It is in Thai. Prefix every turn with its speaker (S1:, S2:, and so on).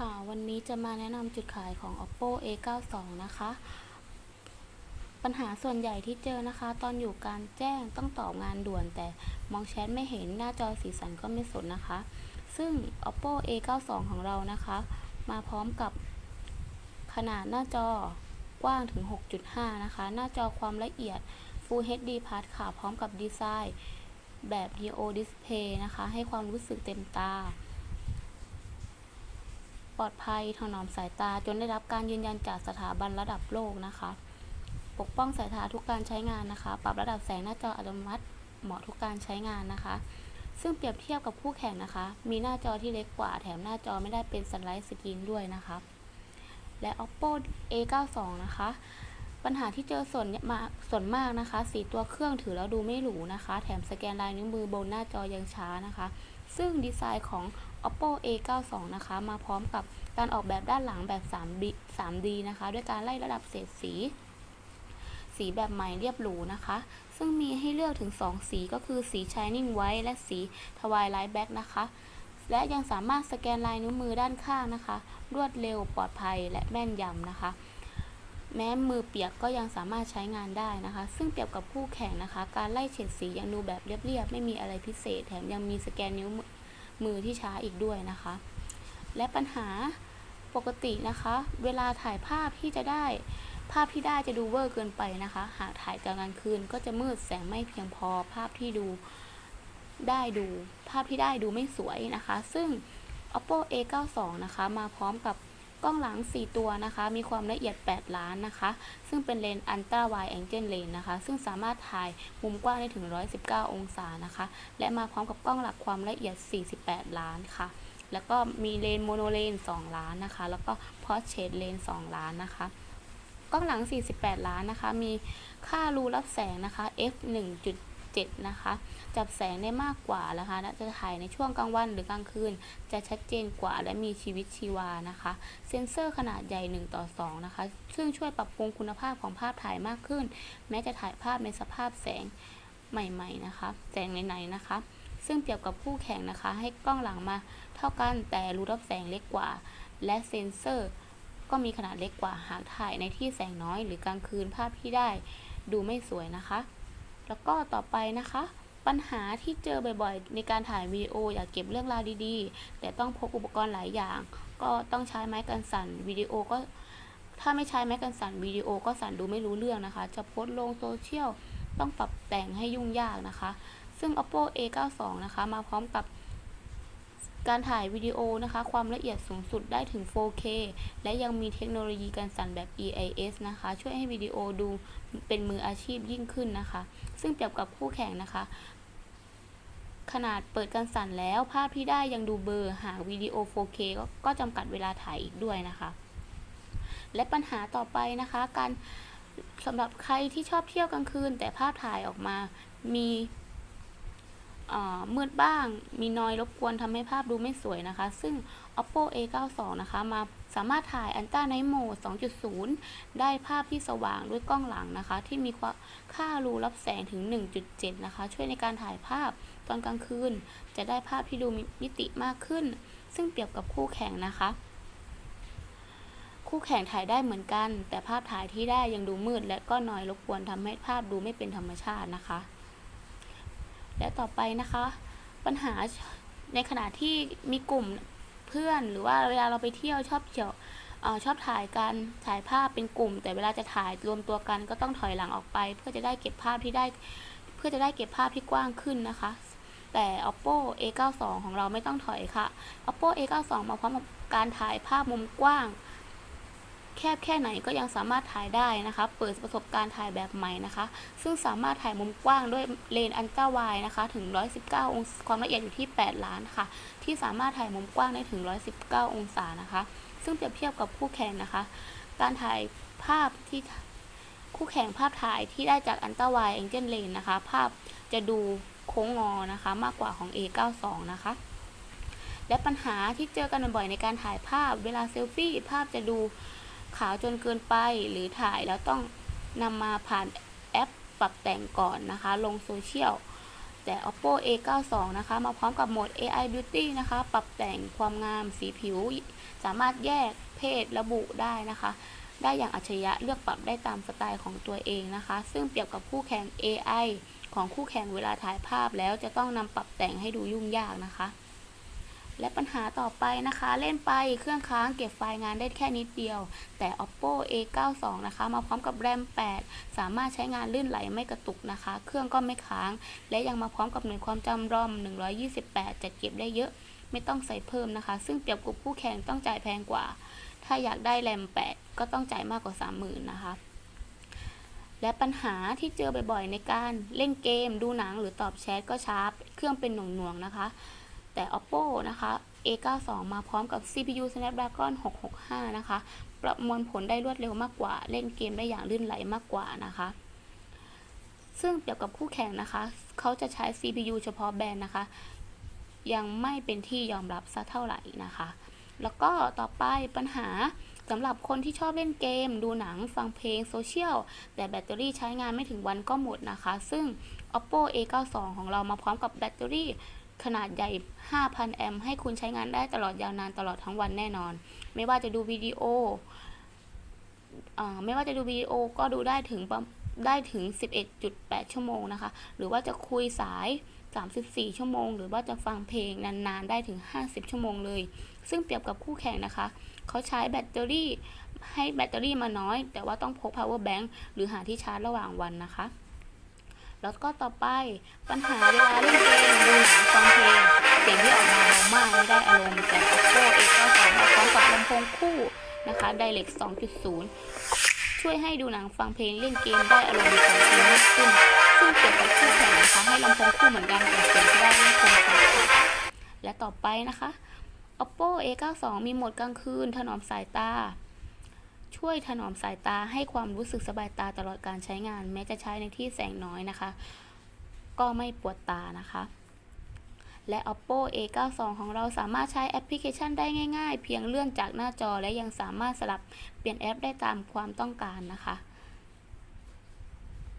S1: ค่ะ วันนี้จะมาแนะนำจุดขายของ oppo a92 นะคะ ปัญหาส่วนใหญ่ที่เจอนะคะ ตอนอยู่การแจ้งต้องตอบงานด่วน แต่มองแชทไม่เห็นหน้าจอสีสันก็ไม่สนนะคะ ซึ่ง oppo a92 ของเรานะคะ มาพร้อมกับขนาดหน้าจอกว้างถึง 6.5 นะคะ หน้าจอความละเอียด Full HD Plus ค่ะ พร้อมกับดีไซน์แบบ Neo Display นะคะ ให้ความรู้สึกเต็มตา ปลอดภัยถนอมสายตาจนได้รับการยืนยันจากสถาบันระดับโลกนะคะ ปกป้องสายตาทุกการใช้งานนะคะ ปรับระดับแสงหน้าจออัตโนมัติเหมาะทุกการใช้งานนะคะ ซึ่งเปรียบเทียบกับคู่แข่งนะคะ มีหน้าจอที่เล็กกว่า แถมหน้าจอไม่ได้เป็นสไลด์สกรีนด้วยนะคะ และ oppo a92 นะคะ ปัญหาที่เจอส่วนมาส่วนมากนะคะ สีตัวเครื่องถือแล้วดูไม่หรูนะคะ แถมสแกนลายนิ้วมือบนหน้าจอยังช้านะคะ ซึ่งดีไซน์ของ oppo a92 นะคะ มาพร้อมกับการออกแบบด้านหลังแบบ 3D 3D นะคะ ด้วยการไล่ระดับเฉดสี สีแบบใหม่เรียบหรูนะคะ ซึ่งมีให้เลือกถึง 2 สีก็คือสี Shining White และสี Twilight Black นะคะ และยังสามารถสแกนลายนิ้วมือด้านข้างนะคะ รวดเร็วปลอดภัยและแม่นยำนะคะแม้มือเปียกก็ยังสามารถใช้งานได้นะคะ ซึ่งเปรียบกับคู่แข่งนะคะ การไล่เฉดสียังดูแบบเรียบๆ ไม่มีอะไรพิเศษ แถมยังมีสแกนนิ้ว มือที่ช้าอีกด้วยนะคะ และปัญหาปกตินะคะ เวลาถ่ายภาพที่จะได้ ภาพที่ได้จะดูเวอร์เกินไปนะคะ หากถ่ายกลางคืนก็จะมืดแสงไม่เพียงพอ ภาพที่ดูได้ดูภาพที่ได้ดูไม่สวยนะคะ ซึ่ง oppo a92 นะคะ มาพร้อมกับ กล้องหลัง 4 ตัวนะคะ มีความละเอียด 8 ล้านนะคะ ซึ่งเป็นเลนส์ ultra wide angle lens นะคะ ซึ่งสามารถถ่ายมุมกว้างได้ถึง 119 องศานะคะ และมาพร้อมกับกล้องหลักความละเอียด 48 ล้านค่ะ แล้วก็มีเลนส์โมโนเลนส์2ล้านนะคะ แล้วก็ portrait lens 2ล้านนะคะกล้องหลัง 48 ล้านนะคะ มีค่ารูรับแสงนะคะ f 1.7 นะคะ จับแสงได้มากกว่านะคะและจะถ่ายในช่วงกลางวันหรือกลางคืน จะชัดเจนกว่าและมีชีวิตชีวานะคะ เซ็นเซอร์ขนาดใหญ่ 1 ต่อ 2 นะคะ ซึ่งช่วยปรับปรุงคุณภาพของภาพถ่ายมากขึ้น แม้จะถ่ายภาพในสภาพแสงใหม่ๆนะคะ แสงไหนๆนะคะ ซึ่งเปรียบกับคู่แข่งนะคะ ให้กล้องหลังมาเท่ากันแต่รูรับแสงเล็กกว่า และเซ็นเซอร์ก็มีขนาดเล็กกว่าหากถ่ายในที่แสงน้อยหรือกลางคืนภาพที่ได้ ดูไม่สวยนะคะ แล้วก็ต่อไปนะคะ ปัญหาที่เจอบ่อยๆ ในการถ่ายวิดีโออยากเก็บเรื่องราวดีๆ แต่ต้องพกอุปกรณ์หลายอย่าง ก็ต้องใช้ไม้กันสั่นวิดีโอก็ถ้าไม่ใช้ไม้กันสั่นวิดีโอก็สั่นดูไม่รู้เรื่องนะคะ จะโพสลงโซเชียลต้องปรับแต่งให้ยุ่งยากนะคะ ซึ่ง oppo a92 นะคะ มาพร้อมกับ การถ่ายวิดีโอนะคะ ความละเอียดสูงสุดได้ถึง 4K และยังมีเทคโนโลยีการสั่นแบบ EIS นะคะ ช่วยให้วิดีโอดูเป็นมืออาชีพยิ่งขึ้นนะคะ ซึ่งเปรียบกับคู่แข่งนะคะ ขนาดเปิดการสั่นแล้ว ภาพที่ได้ยังดูเบลอร์หากวิดีโอ 4K ก็ก็จำกัดเวลาถ่ายอีกด้วยนะคะ และปัญหาต่อไปนะคะ การสำหรับใครที่ชอบเที่ยวกลางคืน แต่ภาพถ่ายออกมามี มืดบ้าง มีนอยรบกวนทำให้ภาพดูไม่สวยนะคะ ซึ่ง oppo a92 นะคะ มาสามารถถ่าย ultra night mode 2.0 ได้ภาพที่สว่างด้วยกล้องหลังนะคะ ที่มีค่ารูรับแสงถึง 1.7 นะคะ ช่วยในการถ่ายภาพตอนกลางคืน จะได้ภาพที่ดูมีมิติมากขึ้น ซึ่งเปรียบกับคู่แข่งนะคะ คู่แข่งถ่ายได้เหมือนกัน แต่ภาพถ่ายที่ได้ยังดูมืด และก็น้อยรบกวนทำให้ภาพดูไม่เป็นธรรมชาตินะคะ และต่อไปนะคะ ปัญหาในขณะที่มีกลุ่มเพื่อนหรือว่าเวลาเราไปเที่ยวชอบเที่ยวชอบถ่ายกันถ่ายภาพเป็นกลุ่ม แต่เวลาจะถ่ายรวมตัวกันก็ต้องถอยหลังออกไป เพื่อจะได้เก็บภาพที่ได้ เพื่อจะได้เก็บภาพที่กว้างขึ้นนะคะ แต่ oppo a92 ของเราไม่ต้องถอยค่ะ oppo a92 มาพร้อมกับการถ่ายภาพมุมกว้าง แคบแค่ไหนก็ยังสามารถถ่ายได้นะคะ เปิดประสบการณ์ถ่ายแบบใหม่นะคะ ซึ่งสามารถถ่ายมุมกว้างด้วยเลนส์อัลตร้าไวด์นะคะ ถึง 119 องศาความละเอียดอยู่ที่ 8 ล้านค่ะ ที่สามารถถ่ายมุมกว้างได้ถึง 119 องศานะคะ ซึ่งเปรียบเทียบกับคู่แข่งนะคะ การถ่ายภาพที่คู่แข่งภาพถ่ายที่ได้จากอัลตร้าไวด์แองเจิลเลนนะคะ ภาพจะดูโค้งงอนะคะ มากกว่าของ A92 นะคะ และปัญหาที่เจอกันบ่อยในการถ่ายภาพเวลาเซลฟี่ภาพจะดู ขาวจนเกินไปหรือถ่ายแล้วต้องนำมาผ่านแอปปรับแต่งก่อนนะคะ ลงโซเชียลแต่ oppo a92 นะคะ มาพร้อมกับโหมด ai beauty นะคะ ปรับแต่งความงามสีผิว สามารถแยกเพศระบุได้นะคะ ได้อย่างอัจฉริยะเลือกปรับได้ตามสไตล์ของตัวเองนะคะ ซึ่งเปรียบกับคู่แข่ง AI ของคู่แข่งเวลาถ่ายภาพแล้วจะต้องนำปรับแต่งให้ดูยุ่งยากนะคะ และปัญหาต่อไปนะคะ เล่นไปเครื่องค้างเก็บไฟล์งานได้แค่นิดเดียว แต่ oppo a92 นะคะ มาพร้อมกับ ram 8สามารถใช้งานลื่นไหลไม่กระตุกนะคะ เครื่องก็ไม่ค้าง และยังมาพร้อมกับหน่วยความจำ ROM 128 จัดเก็บได้เยอะ ไม่ต้องใส่เพิ่มนะคะ ซึ่งเปรียบกับคู่แข่งต้องจ่ายแพงกว่า ถ้าอยากได้แรม 8 ก็ต้องจ่ายมากกว่า 30,000 นะคะและปัญหาที่เจอบ่อยๆ ในการเล่นเกม ดูหนังหรือตอบแชทก็ช้า เครื่องเป็นหน่วงๆนะคะ แต่ oppo นะคะ a92 มาพร้อมกับ cpu snapdragon 665 นะคะ ประมวลผลได้รวดเร็วมากกว่า เล่นเกมได้อย่างลื่นไหลมากกว่านะคะ ซึ่งเปรียบกับคู่แข่งนะคะ เขาจะใช้ CPU เฉพาะแบรนด์นะคะ ยังไม่เป็นที่ยอมรับสักเท่าไหร่นะคะ แล้วก็ต่อไปปัญหาสำหรับคนที่ชอบเล่นเกม ดูหนัง ฟังเพลง โซเชียล แต่แบตเตอรี่ใช้งานไม่ถึงวันก็หมดนะคะ ซึ่ง oppo a92 ของเรามาพร้อมกับแบตเตอรี่ ขนาดใหญ่ 5,000 แอมป์ให้คุณใช้งานได้ตลอดยาวนานตลอดทั้งวันแน่นอน ไม่ว่าจะดูวิดีโออไม่ว่าจะดูวิดีโอก็ดูได้ถึงได้ถึง 11.8 ชั่วโมงนะคะ หรือว่าจะคุยสาย 34 ชั่วโมง หรือว่าจะฟังเพลงนานๆ ได้ถึง 50 ชั่วโมงเลย ซึ่งเปรียบกับคู่แข่งนะคะ เขาใช้แบตเตอรี่ให้แบตเตอรี่มาน้อย แต่ว่าต้องพก power bank หรือหาที่ชาร์จระหว่างวันนะคะ แล้วก็ต่อไปปัญหาเวลาเล่นเกมดู งคู่นะคะ direct 2.0 ช่วยให้ดูหนังฟังเพลงเล่นเกมได้อารมณ์ของเพลงมากขึ้น ซึ่งเปรียบกับคู่แข่งนะคะ ให้ลำโพงคู่เหมือนกันแต่เสียงที่ได้ไม่คงชัดค่ะและต่อไปนะคะ oppo a92 มีโหมดกลางคืน ถนอมสายตา ช่วยถนอมสายตาให้ความรู้สึกสบายตาตลอดการใช้งาน แม้จะใช้ในที่แสงน้อยนะคะ ก็ไม่ปวดตานะคะ และ oppo a92 ของเราสามารถใช้แอปพลิเคชันได้ง่าย ๆ เพียงเลื่อนจากหน้าจอและยังสามารถสลับเปลี่ยนแอปได้ตามความต้องการนะคะ